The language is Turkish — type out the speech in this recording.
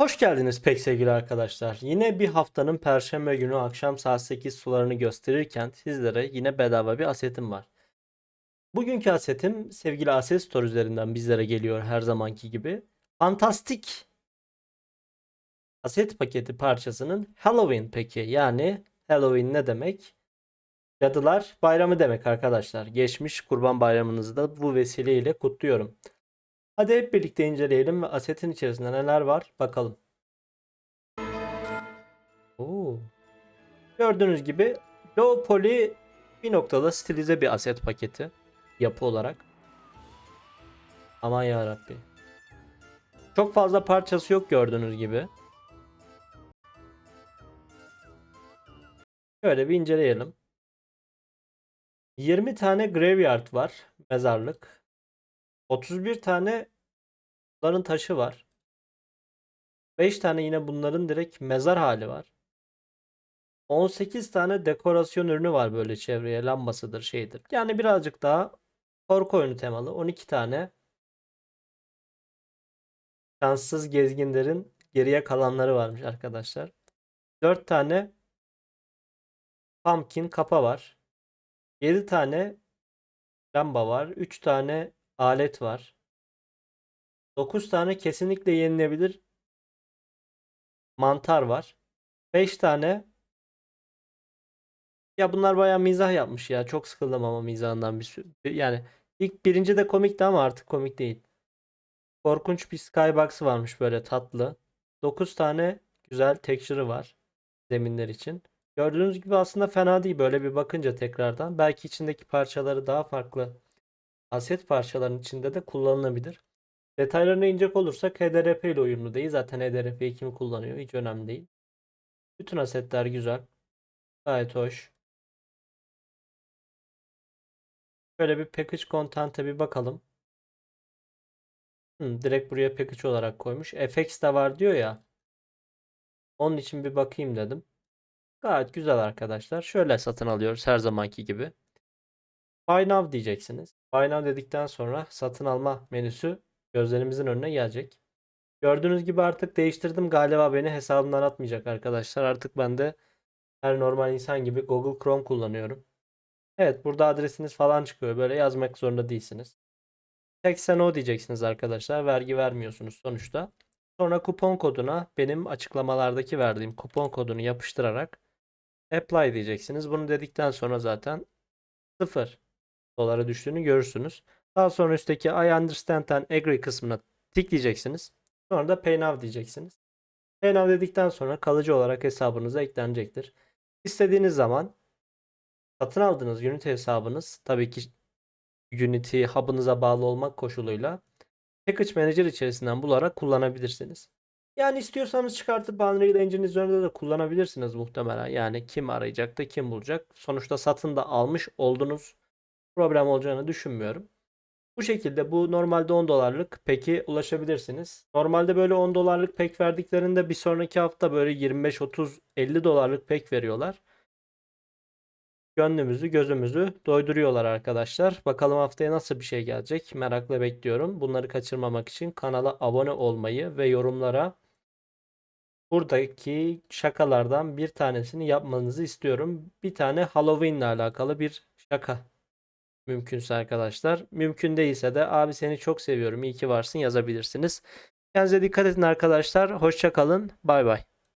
Hoş geldiniz pek sevgili arkadaşlar. Yine bir haftanın perşembe günü akşam saat 8 sularını gösterirken sizlere yine bedava bir asetim var. Bugünkü asetim sevgili Aset Store üzerinden bizlere geliyor her zamanki gibi. Fantastik aset paketi parçasının Halloween peki. Yani Halloween ne demek? Cadılar Bayramı demek arkadaşlar. Geçmiş Kurban Bayramınızı da bu vesileyle kutluyorum. Hadi hep birlikte inceleyelim ve asetin içerisinde neler var bakalım. Oo. Gördüğünüz gibi low poly bir noktada stilize bir aset paketi yapı olarak. Aman ya Rabbi. Çok fazla parçası yok gördüğünüz gibi. Şöyle bir inceleyelim. 20 tane graveyard var. Mezarlık. 31 tane bunların taşı var. 5 tane yine bunların direkt mezar hali var. 18 tane dekorasyon ürünü var böyle çevreye lambasıdır şeydir. Yani birazcık daha korku oyunu temalı. 12 tane şanssız gezginlerin geriye kalanları varmış arkadaşlar. 4 tane pumpkin kapa var. 7 tane lamba var. 3 tane alet var. 9 tane kesinlikle yenilebilir mantar var. 5 tane ya bunlar bayağı mizah yapmış ya. Çok sıkıldım ama mizahından bir sürü. Yani ilk birinci de komikti ama artık komik değil. Korkunç bir skybox varmış böyle tatlı. 9 tane güzel texture'ı var zeminler için. Gördüğünüz gibi aslında fena değil böyle bir bakınca tekrardan. Belki içindeki parçaları daha farklı aset parçaların içinde de kullanılabilir. Detaylarına inecek olursak HDRP ile uyumlu değil. Zaten HDRP'yi kim kullanıyor hiç önemli değil. Bütün asetler güzel. Gayet hoş. Şöyle bir package content'e bir bakalım. Hı, direkt buraya package olarak koymuş. FX de var diyor ya. Onun için bir bakayım dedim. Gayet güzel arkadaşlar. Şöyle satın alıyoruz her zamanki gibi. Buy now diyeceksiniz. Buy now dedikten sonra satın alma menüsü gözlerimizin önüne gelecek. Gördüğünüz gibi artık değiştirdim. Galiba beni hesabımdan atmayacak arkadaşlar. Artık ben de her normal insan gibi Google Chrome kullanıyorum. Evet burada adresiniz falan çıkıyor. Böyle yazmak zorunda değilsiniz. Tek sen o diyeceksiniz arkadaşlar. Vergi vermiyorsunuz sonuçta. Sonra kupon koduna benim açıklamalardaki verdiğim kupon kodunu yapıştırarak apply diyeceksiniz. Bunu dedikten sonra zaten 0 dolara düştüğünü görürsünüz. Daha sonra üstteki I understand and agree kısmına tıklayacaksınız. Sonra da pay now diyeceksiniz. Pay now dedikten sonra kalıcı olarak hesabınıza eklenecektir. İstediğiniz zaman satın aldığınız Unity hesabınız tabii ki Unity hub'ınıza bağlı olmak koşuluyla Package Manager içerisinden bularak kullanabilirsiniz. Yani istiyorsanız çıkartıp Unreal Engine üzerinde de kullanabilirsiniz muhtemelen. Yani kim arayacak da kim bulacak. Sonuçta satın da almış oldunuz. Problem olacağını düşünmüyorum. Bu şekilde bu normalde 10 dolarlık peki ulaşabilirsiniz. Normalde böyle 10 dolarlık pek verdiklerinde bir sonraki hafta böyle 25 30 50 dolarlık pek veriyorlar. Gönlümüzü gözümüzü doyduruyorlar arkadaşlar. Bakalım haftaya nasıl bir şey gelecek merakla bekliyorum. Bunları kaçırmamak için kanala abone olmayı ve yorumlara buradaki şakalardan bir tanesini yapmanızı istiyorum. Bir tane Halloween ile alakalı bir şaka mümkünse arkadaşlar. Mümkün değilse de abi seni çok seviyorum iyi ki varsın yazabilirsiniz. Kendinize dikkat edin arkadaşlar. Hoşça kalın. Bay bay.